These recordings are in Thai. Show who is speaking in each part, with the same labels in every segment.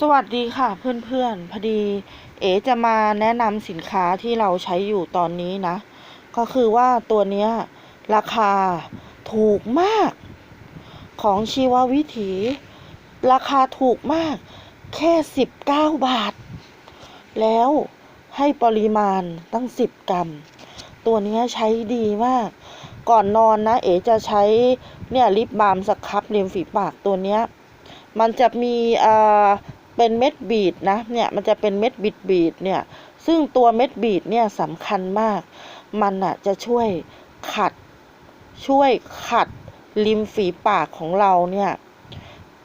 Speaker 1: สวัสดีค่ะเพื่อนๆพอดี เอ๋จะมาแนะนำสินค้าที่เราใช้อยู่ตอนนี้นะ ก็คือว่าตัวเนี้ย ราคาถูกมาก ของชีววิถี ราคาถูกมาก แค่19บาท แล้วให้ปริมาณตั้ง10กรัม ตัวนี้ใช้ดีมาก ก่อนนอนนะ เอ๋จะใช้เนี่ยลิปบาล์มสครับริมฝีปากตัวเนี้ยมันจะมีเอ่อ เป็นเม็ดบีดนะเนี่ยมันจะเป็นเม็ดบีดบีดเนี่ยซึ่งตัวเม็ดบีดเนี่ยสำคัญมาก มันอะจะช่วยขัดช่วยขัดริมฝีปากของเราเนี่ย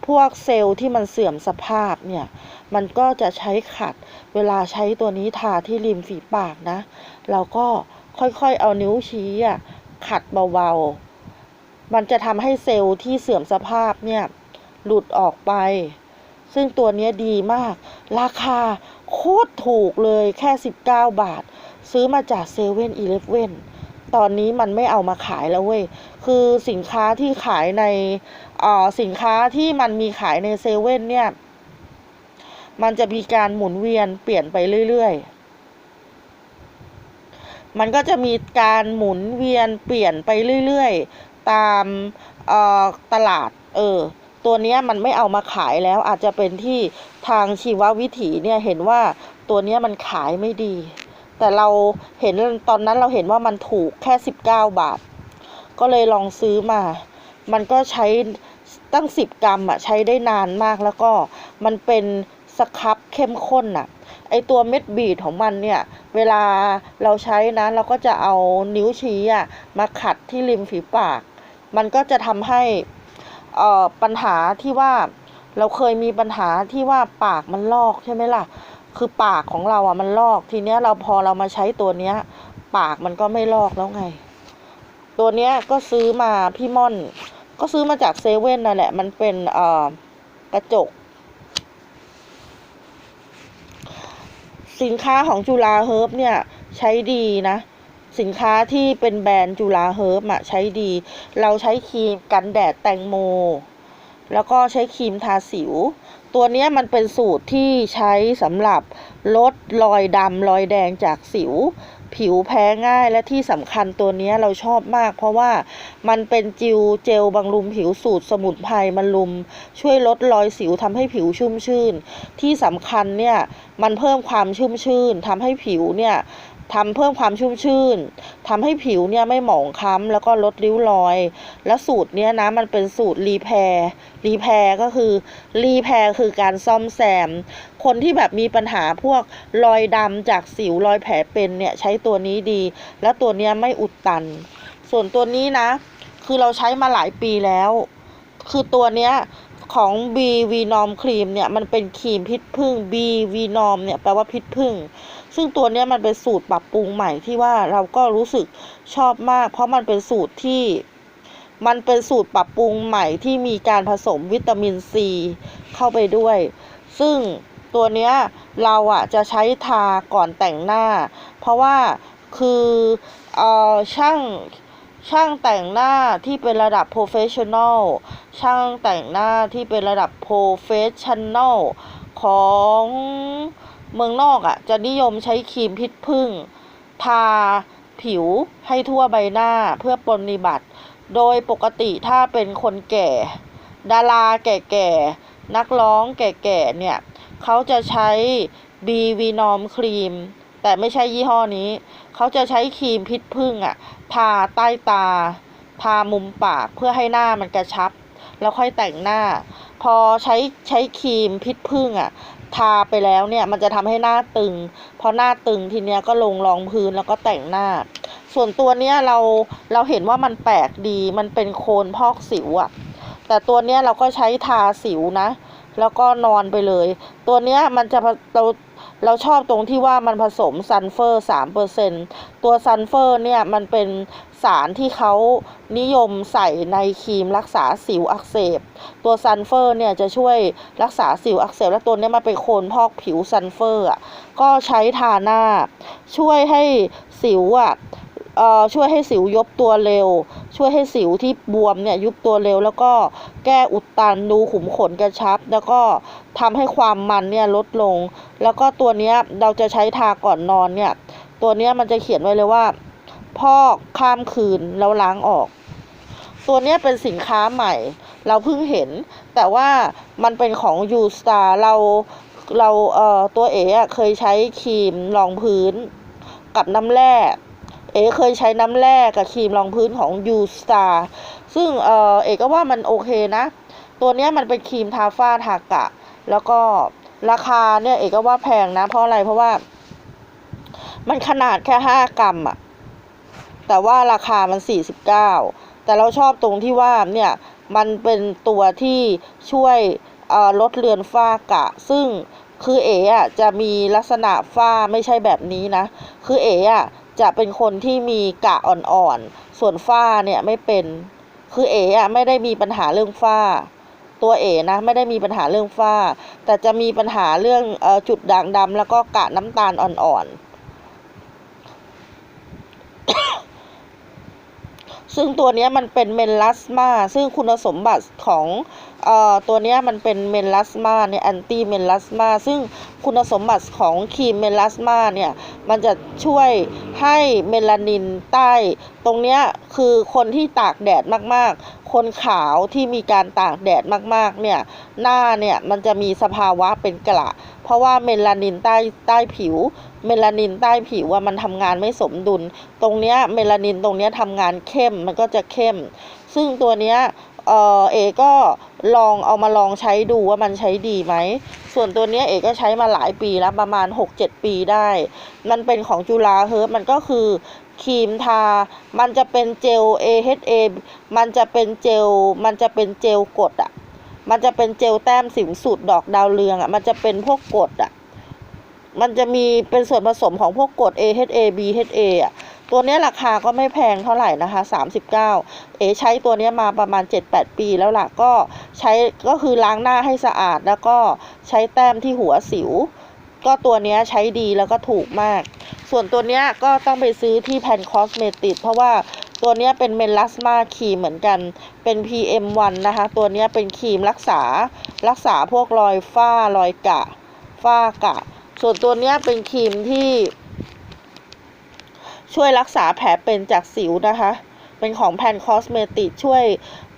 Speaker 1: พวกเซลล์ที่มันเสื่อมสภาพเนี่ยมันก็จะใช้ขัดเวลาใช้ตัวนี้ทาที่ริมฝีปากนะ เราก็ค่อยๆเอานิ้วชี้อะขัดเบาๆ มันจะทำให้เซลล์ที่เสื่อมสภาพเนี่ยหลุดออกไป ซึ่งตัวนี้ดีมาก ราคาโคตรถูกเลยแค่ 19 บาท ซื้อมาจากเซเว่นอีเลฟเว่นตอนนี้มันไม่เอามาขายแล้วเว้ย คือสินค้าที่ขายในสินค้าที่มันมีขายในเซเว่นเนี่ย มันจะมีการหมุนเวียนเปลี่ยนไปเรื่อยๆ มันก็จะมีการหมุนเวียนเปลี่ยนไปเรื่อยๆ ตามตลาด เออ ตัวนี้มันไม่เอามาขายแล้วอาจจะเป็นที่ทางชีววิถีเนี่ยเห็นว่าตัวนี้มันขายไม่ดี แต่เราเห็นตอนนั้นเราเห็นว่ามันถูกแค่ 19 บาท ก็เลยลองซื้อมา มันก็ใช้ตั้ง 10 กรัมอะใช้ได้นานมากแล้วก็มันเป็นสครับเข้มข้นอะไอตัวเม็ดบีดของมันเนี่ย เวลาเราใช้นะเราก็จะเอานิ้วชี้อะมาขัดที่ริมฝีปาก มันก็จะทำให้ เอ่อปัญหาที่ว่าเราเคยมีปัญหาที่ว่าปากมันลอกใช่ไหมล่ะ คือปากของเราอะมันลอก ทีเนี้ยเราพอเรามาใช้ตัวเนี้ย ปากมันก็ไม่ลอกแล้วไง ตัวเนี้ยก็ซื้อมาพี่ม่อน ก็ซื้อมาจากเซเว่นนั่นแหละ มันเป็นเอ่อกระจก สินค้าของจุฬาเฮิร์บเนี่ยใช้ดีนะ สินค้าที่เป็นแบรนด์จุฬาเฮิร์บอะใช้ดี เราใช้ครีมกันแดดแตงโม แล้วก็ใช้ครีมทาสิว ตัวนี้มันเป็นสูตรที่ใช้สำหรับลดรอยดำรอยแดงจากสิว ผิวแพ้ง่ายและที่สำคัญตัวนี้เราชอบมาก เพราะว่ามันเป็นจิวเจลบำรุงผิวสูตรสมุนไพรมันลุม ช่วยลดรอยสิวทำให้ผิวชุ่มชื่น ที่สำคัญเนี่ยมันเพิ่มความชุ่มชื่นทำให้ผิวเนี่ย ทำเพิ่มความชุ่มชื่นทำให้ผิวเนี่ยไม่หมองคล้ำแล้วก็ลดริ้วรอย และสูตรเนี้ยนะมันเป็นสูตรรีแพร์รีแพร์ก็คือรีแพร์คือการซ่อมแซม คนที่แบบมีปัญหาพวกรอยดำจากสิวรอยแผลเป็นเนี่ยใช้ตัวนี้ดี แล้วตัวเนี้ยไม่อุดตัน ส่วนตัวนี้นะ คือเราใช้มาหลายปีแล้ว คือตัวเนี้ยของ B V n o m ครีมเนี่ยมันเป็นครีมพิษผึ้ง B V n o m เนี่ยแปลว่าพิษผึ้ง ซึ่งตัวนี้มันเป็นสูตรปรับปรุงใหม่ที่ว่าเราก็รู้สึกชอบมาก เพราะมันเป็นสูตรที่มันเป็นสูตรปรับปรุงใหม่ที่มีการผสมวิตามินซีเข้าไปด้วย ซึ่งตัวเนี้ยเราอะจะใช้ทาก่อนแต่งหน้า เพราะว่าคือเอ่อช่างช่างแต่งหน้าที่เป็นระดับ professional ช่างแต่งหน้าที่เป็นระดับ professional ของ เมืองนอกอะ จะนิยมใช้ครีมพิษผึ้งทาผิวให้ทั่วใบหน้าเพื่อปฏิบัติ โดยปกติถ้าเป็นคนแก่ ดาราแก่ๆ นักร้องแก่ๆ เนี่ย เขาจะใช้ B v n o m ครีม แต่ไม่ใช่ยี่ห้อนี้ เขาจะใช้ครีมพิษผึ้งอะทาใต้ตา ทามุมปากเพื่อให้หน้ามันกระชับ แล้วค่อยแต่งหน้า พอใช้ใช้ครีมพิษผึ้งอะ ทาไปแล้วเนี่ยมันจะทำให้หน้าตึง พอหน้าตึงทีเนี้ยก็ลงรองพื้นแล้วก็แต่งหน้า ส่วนตัวเนี้ยเราเราเห็นว่ามันแปลกดีมันเป็นโคนพอกสิวอะแต่ตัวเนี้ยเราก็ใช้ทาสิวนะ แล้วก็นอนไปเลย ตัวเนี้ยมันจะเรา เราชอบตรงที่ว่ามันผสมซันเฟอร์สามเปอร์เซ็นตัวซันเฟอร์เนี่ยมันเป็นสารที่เขานิยมใส่ในครีมรักษาสิวอักเสบ ตัวซันเฟอร์เนี่ยจะช่วยรักษาสิวอักเสบ และตัวเนี้ยมันเป็นโคนพอกผิวซันเฟอร์อะก็ใช้ทาหน้า ช่วยให้สิวอะ ช่วยให้สิวยุบตัวเร็ว ช่วยให้สิวที่บวมเนี่ยยุบตัวเร็ว แล้วก็แก้อุดตันดูขุมขนกระชับ แล้วก็ทำให้ความมันเนี่ยลดลง แล้วก็ตัวเนี้ยเราจะใช้ทาก่อนนอนเนี่ย ตัวเนี้ยมันจะเขียนไว้เลยว่า พอกข้ามคืนแล้วล้างออก ตัวเนี้ยเป็นสินค้าใหม่ เราเพิ่งเห็น แต่ว่ามันเป็นของ u s t a r เราเราเอ่อตัวเอ๋เคยใช้ครีมรองพื้นกับน้ำแร่ เอ๋เคยใช้น้ำแร่กับครีมรองพื้นของ u s t a r ซึ่งเออเอ๋ก็ว่ามันโอเคนะ ตัวเนี้ยมันเป็นครีมทาฝ้าทากะ แล้วก็ราคาเนี่ยเอ๋ก็ว่าแพงนะ เพราะอะไรเพราะว่า มันขนาดแค่ห้ากรัมอะแต่ว่าราคามันสี่สิบเก้าแต่เราชอบตรงที่ว่าเนี่ยมันเป็นตัวที่ช่วยลดเลือนฝ้ากะ ซึ่งคือเอ๋อะจะมีลักษณะฝ้าไม่ใช่แบบนี้นะ คือเอ๋อะ จะเป็นคนที่มีกะอ่อนๆ ส่วนฝ้าเนี่ยไม่เป็น คือเอ๋อะไม่ได้มีปัญหาเรื่องฝ้า ตัวเอ๋นะไม่ได้มีปัญหาเรื่องฝ้า แต่จะมีปัญหาเรื่องออจุดด่างดำแล้วก็กะน้ำตาลอ่อนๆ ซึ่งตัวนี้มันเป็นเมลัสมาซึ่งคุณสมบัติของออตัวนี้มันเป็นเมลัสมาเนี่ยแอนตี้เมลัสมาซึ่งคุณสมบัติของครีมเมลัสมาเนี่ยมันจะช่วยให้เมลานินใต้ ตรงนี้คือคนที่ตากแดดมากๆ คนขาวที่มีการตากแดดมากๆ เนี่ยหน้าเนี่ยมันจะมีสภาวะเป็นกระเพราะว่าเมลานินใต้ใต้ผิว เมลานินใต้ผิวว่ามันทำงานไม่สมดุล ตรงเนี้ยเมลานินตรงเนี้ยทำงานเข้มมันก็จะเข้ม ซึ่งตัวเนี้ย เออเอก็ลองเอามาลองใช้ดูว่ามันใช้ดีไหม ส่วนตัวเนี้ยเอก็ใช้มาหลายปีแล้วประมาณ 6-7 ปีได้ มันเป็นของจุฬาเฮิร์บมันก็คือครีมทา มันจะเป็นเจล AHA มันจะเป็นเจล มันจะเป็นเจลกดอะมันจะเป็นเจลแต้มสิวสูตรดอกดาวเรืองอะ มันจะเป็นพวกกดอะ มันจะมีเป็นส่วนผสมของพวกกด AHA BHA อะ ตัวนี้ราคาก็ไม่แพงเท่าไหร่นะคะ 39 เอใช้ตัวนี้มาประมาณ 7-8 ปีแล้วล่ะก็ใช้ก็คือล้างหน้าให้สะอาดแล้วก็ใช้แต้มที่หัวสิว ก็ตัวนี้ใช้ดีแล้วก็ถูกมาก ส่วนตัวนี้ก็ต้องไปซื้อที่แพนคอสเมติกเพราะว่าตัวนี้เป็นเมลัสมาครีมเหมือนกัน เป็น PM1 นะคะ ตัวนี้เป็นครีมรักษา รักษาพวกรอยฝ้ารอยกะ ฝ้ากะ ส่วนตัวนี้เป็นครีมที่ ช่วยรักษาแผลเป็นจากสิวนะคะ เป็นของแพนคอสเมติกช่วย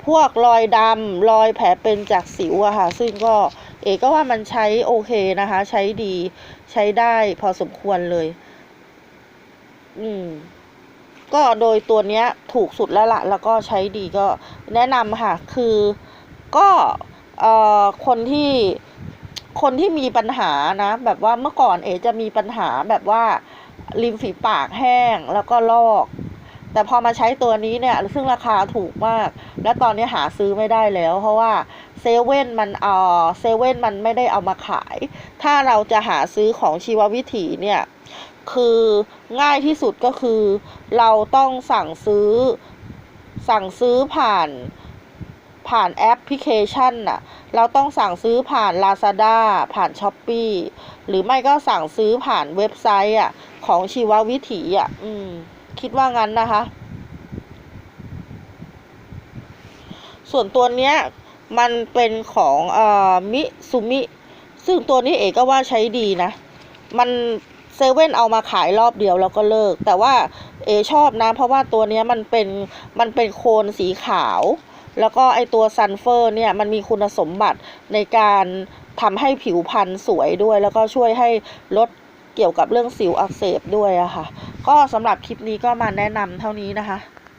Speaker 1: พวกรอยดำรอยแผลเป็นจากสิวอะค่ะ ซึ่งก็เอกก็ว่ามันใช้โอเคนะคะ ใช้ดีใช้ได้พอสมควรเลย อืม ก็โดยตัวเนี้ย ถูกสุดแล้วละแล้วก็ใช้ดีก็แนะนำค่ะ คือก็เอ่อคนที่คนที่มีปัญหานะ แบบว่าเมื่อก่อนเอจะมีปัญหาแบบว่า ริมฝีปากแห้งแล้วก็ลอก แต่พอมาใช้ตัวนี้เนี่ย ซึ่งราคาถูกมาก และตอนนี้หาซื้อไม่ได้แล้ว เพราะว่าเซเว่นมันเออเซเว่นมันไม่ได้เอามาขาย ถ้าเราจะหาซื้อของชีววิถีเนี่ย คือง่ายที่สุดก็คือ เราต้องสั่งซื้อสั่งซื้อผ่าน ผ่านแอปพลิเคชันน่ะ เราต้องสั่งซื้อผ่าน Lazada ผ่าน s h อ p e e หรือไม่ก็สั่งซื้อผ่านเว็บไซต์อะของชีววิถีอะ อืม คิดว่างั้นนะคะ ส่วนตัวเนี้ยมันเป็นของเอ่อมิซูมิ ซึ่งตัวนี้เอกก็ว่าใช้ดีนะ มันเซเว่นเอามาขายรอบเดียวแล้วก็เลิก แต่ว่าเอชอบนะ เพราะว่าตัวนี้มันเป็นมันเป็นโคนสีขาว แล้วก็ไอตัวซันเฟอร์เนี่ยมันมีคุณสมบัติในการทำให้ผิวพรรณสวยด้วย แล้วก็ช่วยให้ลดเกี่ยวกับเรื่องสิวอักเสบด้วยอะค่ะ ก็สำหรับคลิปนี้ก็มาแนะนำเท่านี้นะคะ